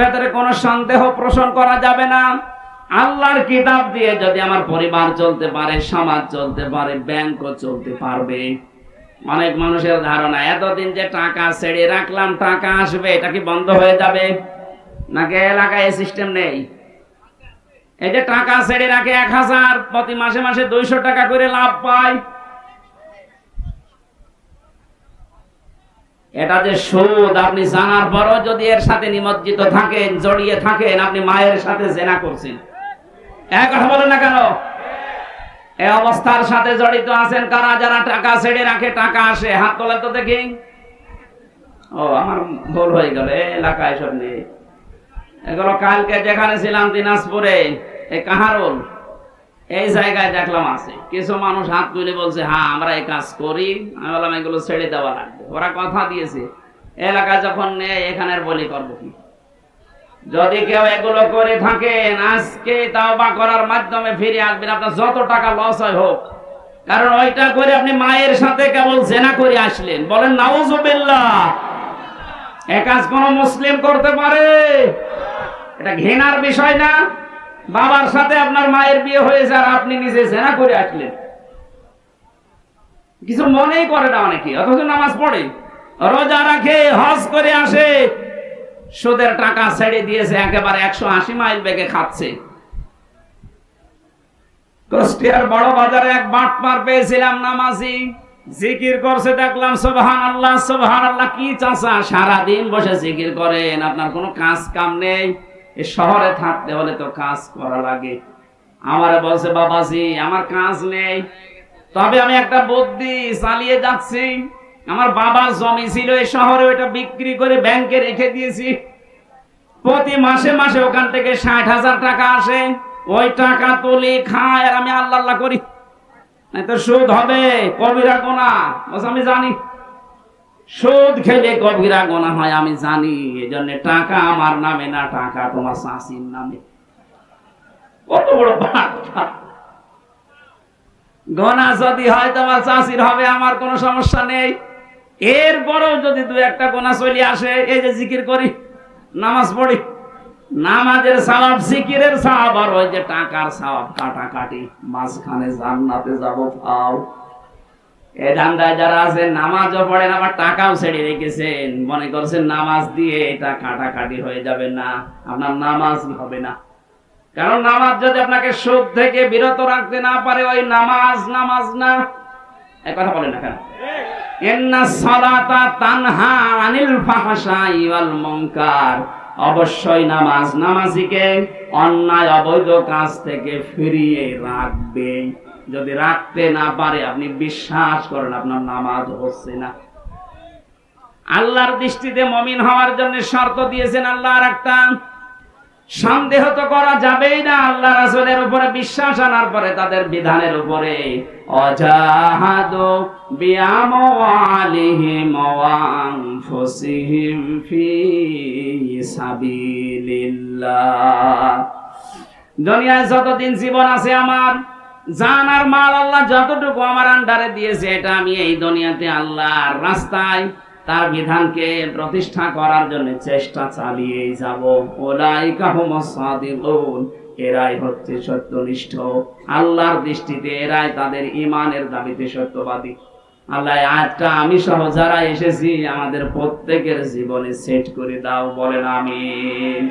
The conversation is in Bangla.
ভেতরে কোনো সন্দেহ পোষণ করা যাবে না। আল্লাহর কিতাব দিয়ে যদি আমার পরিবার চলতে পারে, সমাজ চলতে পারে, ব্যাংকও চলতে পারবে। অনেক মানুষের ধারণা, এতদিন যে টাকা ছেড়ে রাখলাম, টাকা আসবে, এটা কি বন্ধ হয়ে যাবে? নাকি এলাকায় সিস্টেম নেই? এই যে টাকা ছেড়ে রাখে এক হাজার, প্রতি মাসে মাসে দুইশো টাকা করে লাভ পায়। এটা যে সুদ, আপনি জানার পরও যদি এর সাথে নিমজ্জিত থাকেন, জড়িয়ে থাকেন, আপনি মায়ের সাথে জেনা করছেন। এক কথা বলেন না কেন? এই অবস্থার সাথে জড়িত আছেন কারা? যারা টাকা ছেড়ে রাখে, টাকা আসে। হাত তোলেন তো দেখি। ও, আমার ভুল হয়ে গেল এলাকায় সব নেই। এগুলো কালকে যেখানে ছিলাম, দিনাজপুরে, এই কাহারুল। এই জায়গায় দেখলাম আছে। কিছু মানুষ হাত তুলে বলছে হ্যাঁ আমরা এই কাজ করি। আমি বললাম, এগুলো ছেড়ে দেওয়া লাগবে। ওরা কথা দিয়েছে। এলাকায় যখন নেই, এখানের বলি করব কি? যদি কেউ এগুলো করে থাকেন আজকে তাওবা করার মাধ্যমে ফিরে আসবেন। আপনার যত টাকা লস হয় হোক। কারণ ওইটা করে আপনি মায়ের সাথে কেবল জেনা করে আসলেন। বলেন নাউজুবিল্লাহ এ কাজ কোন মুসলিম করতে পারে? এটা ঘৃণার বিষয় না? বাবার সাথে আপনার মায়ের বিয়ে হয়েছে আর আপনি নিজে জেনা করে আসলেন। কিছু মনেই করে না অনেকে, অথচ নামাজ পড়ে। রোজা রাখে, হজ করে আসে, সুদের টাকা ছেড়ে দিয়েছে, একেবারে একশো আশি মাইল বেগে খাচ্ছে। কুষ্টিয়ার বড় বাজারে এক বাটপার পেয়েছিলাম নামাজি, জিকির করছে, দেখলাম সোবহান আল্লাহ সোবহান আল্লাহ কি চাষা সারাদিন বসে জিকির করেন, আপনার কোনো কাজ কাম নেই। এ শহরে থাকতে হলে তো কাজ করা লাগে। আমার বলছে, বাবাজি, আমার কাজ নেই। তবে আমি একটা বুদ্ধি চালিয়ে যাচ্ছি। আমার বাবার জমি ছিল এই শহরে ওটা বিক্রি করে ব্যাংকে রেখে দিয়েছি। প্রতি মাসে মাসে ওখান থেকে ষাট হাজার টাকা আসে। ওই টাকা তুলি খায় আর আমি আল্লাহ আল্লাহ করি। তো সুদ হবে, কবিরা গোনা। আমি জানি। সুদ খেলে কবিরা গোনা হয়, আমি জানি এই জন্য টাকা আমার নামে না, টাকা তোমার শাশির নামে। কত বড় গোনা যদি হয় তোমার চাষির হবে, আমার কোনো সমস্যা নেই। এর এরপরেও যদি দু একটা গোনা চলে আসে, এই যে জিকির করি, নামাজ পড়ি, নামাজের সওয়াব, জিকিরের সওয়াব, আর ওই যে টাকার সওয়াব, কাটাকাটি, মাঝখানে জান্নাতে যাব, পাও। এ যারা আছেন, নামাজও পড়েন, আবার টাকাও ছেড়ে রেখেছেন। মনে করছেন নামাজ দিয়ে এটা কাটাকাটি হয়ে যাবে না, আপনার নামাজ হবে না। কারণ নামাজ যদি আপনাকে সুদ থেকে বিরত রাখতে না পারে, ওই নামাজ নামাজ না। এক কথা বলেন না কেন? তানহা আনিল অবশ্যই নামাজ, নামাজিকে অন্যায়, অবৈধ কাজ থেকে ফিরিয়ে রাখবে যদি রাখতে না পারে, আপনি বিশ্বাস করেন আপনার নামাজ হচ্ছে না। আল্লাহর দৃষ্টিতে মমিন হওয়ার জন্য শর্ত দিয়েছেন আল্লাহ একটা সন্দেহ তো করা যাবেই না, আল্লাহ রাসূলের উপরে বিশ্বাস আনার পরে তাদের বিধানের উপরে। দুনিয়ায় যতদিন জীবন আছে আমার জান আর মাল আল্লাহ যতটুকু আমার আন্ডারে দিয়েছে, এটা আমি এই দুনিয়াতে আল্লাহর রাস্তায় তার বিধানকে প্রতিষ্ঠা করার জন্য চেষ্টা চালিয়ে যাব। ওলাইকা হুমুস সাদিকুন, এরাই হচ্ছে সত্যনিষ্ঠ। আল্লাহর দৃষ্টিতে এরাই তাদের ইমানের দাবিতে সত্যবাদী। আল্লাহ আজটা আমি সহ যারা এসেছি, আমাদের প্রত্যেকের জীবনে সেট করে দাও, বলেন আমিন।